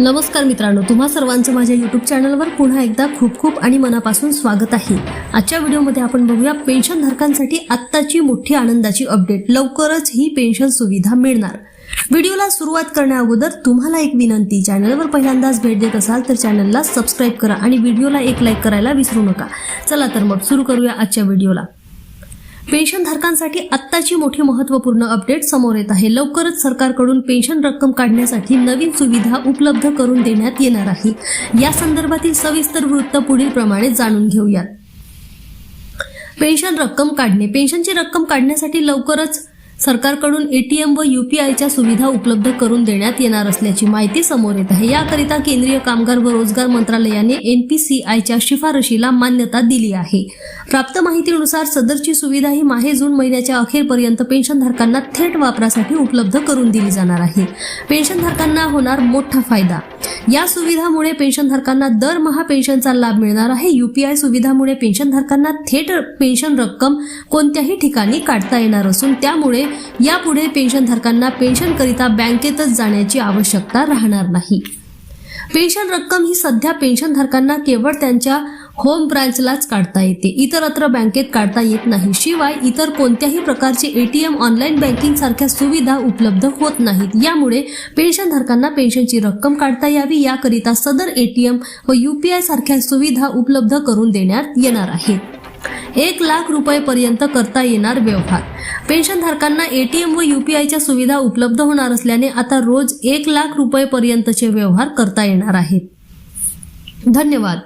नमस्कार मित्रांनो तुम्हा सर्वांचं माझ्या यूट्यूब चॅनलवर पुन्हा एकदा खूप खूप आणि मनापासून स्वागत आहे. आजच्या व्हिडिओमध्ये आपण बघूया पेन्शनधारकांसाठी आत्ताची मोठी आनंदाची अपडेट लवकरच ही पेन्शन सुविधा मिळणार. व्हिडिओला सुरुवात करण्या अगोदर तुम्हाला एक विनंती चॅनलवर पहिल्यांदाच भेट देत असाल तर चॅनलला सबस्क्राईब करा आणि व्हिडिओला एक लाईक करायला विसरू नका. चला तर मग सुरू करूया आजच्या व्हिडिओला. पेन्शनधारकांसाठी आत्ताची मोठी महत्त्वपूर्ण अपडेट समोर येत आहे. लवकरच सरकारकडून पेन्शन रक्कम काढण्यासाठी नवीन सुविधा उपलब्ध करून देण्यात येणार आहे. या संदर्भातील सविस्तर वृत्त पुढील प्रमाणे जाणून घेऊयात. पेन्शन रक्कम काढणे. पेन्शनची रक्कम काढण्यासाठी लवकरच सरकारकडून एटीएम व युपीआयच्या सुविधा उपलब्ध करून देण्यात येणार असल्याची माहिती समोर येत आहे. याकरिता केंद्रीय कामगार व रोजगार मंत्रालयाने एनपीसीआयच्या शिफारशीला मान्यता दिली आहे. प्राप्त माहितीनुसार सदरची सुविधा ही माहे जून महिन्याच्या अखेरपर्यंत पेन्शनधारकांना थेट वापरासाठी उपलब्ध करून दिली जाणार आहे. पेन्शनधारकांना होणार मोठा फायदा. या सुविधामुळे पेन्शनधारकांना दरमहा पेन्शनचा लाभ मिळणार आहे. युपीआय सुविधामुळे पेन्शनधारकांना थेट पेन्शन रक्कम कोणत्याही ठिकाणी काढता येणार असून त्यामुळे यापुढे पेन्शनधारकांना पेन्शनकरिता बँकेतच जाण्याची आवश्यकता राहणार नाही. पेन्शन रक्कम ही सध्या पेन्शनधारकांना केवळ त्यांच्या होम ब्रांचलाच काढता येते. इतरत्र बँकेत काढता येत नाही. शिवाय इतर कोणत्याही प्रकारचे एटीएम ऑनलाईन बँकिंग सारख्या सुविधा उपलब्ध होत नाहीत. यामुळे पेन्शनधारकांना पेन्शनची रक्कम काढता यावी याकरिता सदर एटीएम व युपीआय सारख्या सुविधा उपलब्ध करून देण्यात येणार आहेत. एक लाख रुपयेपर्यंत करता येणार व्यवहार. पेन्शनधारकांना एटीएम व युपीआयच्या सुविधा उपलब्ध होणार असल्याने आता रोज एक लाख रुपयेपर्यंतचे व्यवहार करता येणार आहेत. धन्यवाद.